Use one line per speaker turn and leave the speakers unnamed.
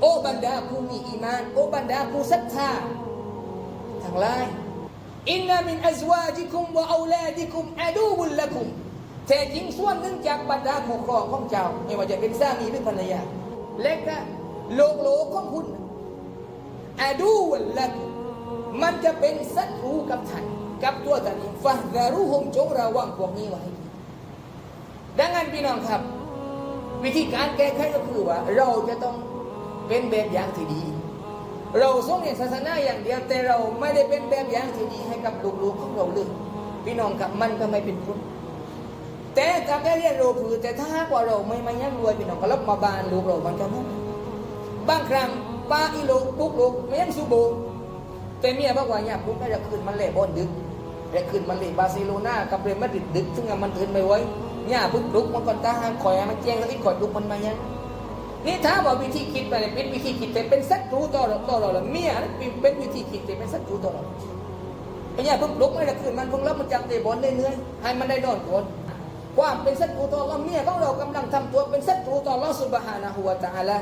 โอ้บรรดาผู้มีอีมาน โอ้บรรดาผู้ศรัทธาทั้งหลายอินนามินอัซวาจิคุมวะอูลาดิคุมอาดูบุลละคุมแท้จริงส่วนหนึ่งจากบรรดาผู้ครองของเจ้า ไม่ว่าจะเป็นสามีหรือภรรยา และก็โลกโลกของคุณอาดูบุลละคุมมันจะเป็นศัตรูกับท่านกับตัวท่านเองฟะดารุฮุมจงระวังพวกนี้ไว้ ดังนั้นพี่น้องครับ วิธีการแก้ไขก็คือว่า เราจะต้อง เป็นแบบอย่างที่ดี เราทรงเห็นศาสนาอย่างเดียวแต่เราไม่ได้เป็นแบบอย่างที่ดีให้กับลูกๆของเราเลยพี่น้องครับมันก็ไม่เป็นผลแต่ถ้าได้เรียนรู้คือแต่ถ้าหากว่าเราไม่มายั่งรวยพี่น้องก็รับมาบานลูกเรามันก็ไม่บางครั้งป้าอีโลกปุ๊กลูกไม่ยังสูโบแต่เมียบอกว่าเนี่ยปุ๊กได้จะคืนมันเละบอลดึกแต่คืนมันเละบาร์เซโลนากับเรอัลมาดริดดึกซึ่งมันเทืนไม่ไหวเนี่ยปุ๊กลุกมันก่อนตาหางคอยมันแจ้งแล้วอีกขอดลุกมันมายัง นี่ถ้าว่าวิธีคิดไปเนี่ยเป็นวิธีคิดแต่เป็นศัตรูต่อเราต่อเราละเมียนะเป็นวิธีคิดแต่เป็นศัตรูต่อเราไอ้เนี่ยเพิ่งลุกไม่ละคืนมันเพิ่งรับมันจับเตะบอลได้เนื่อให้มันได้นอนก่อนความเป็นศัตรูต่อเราเมียของเรากำลังทำตัวเป็นศัตรูต่อเราสุบฮานะฮุวาตะอาลา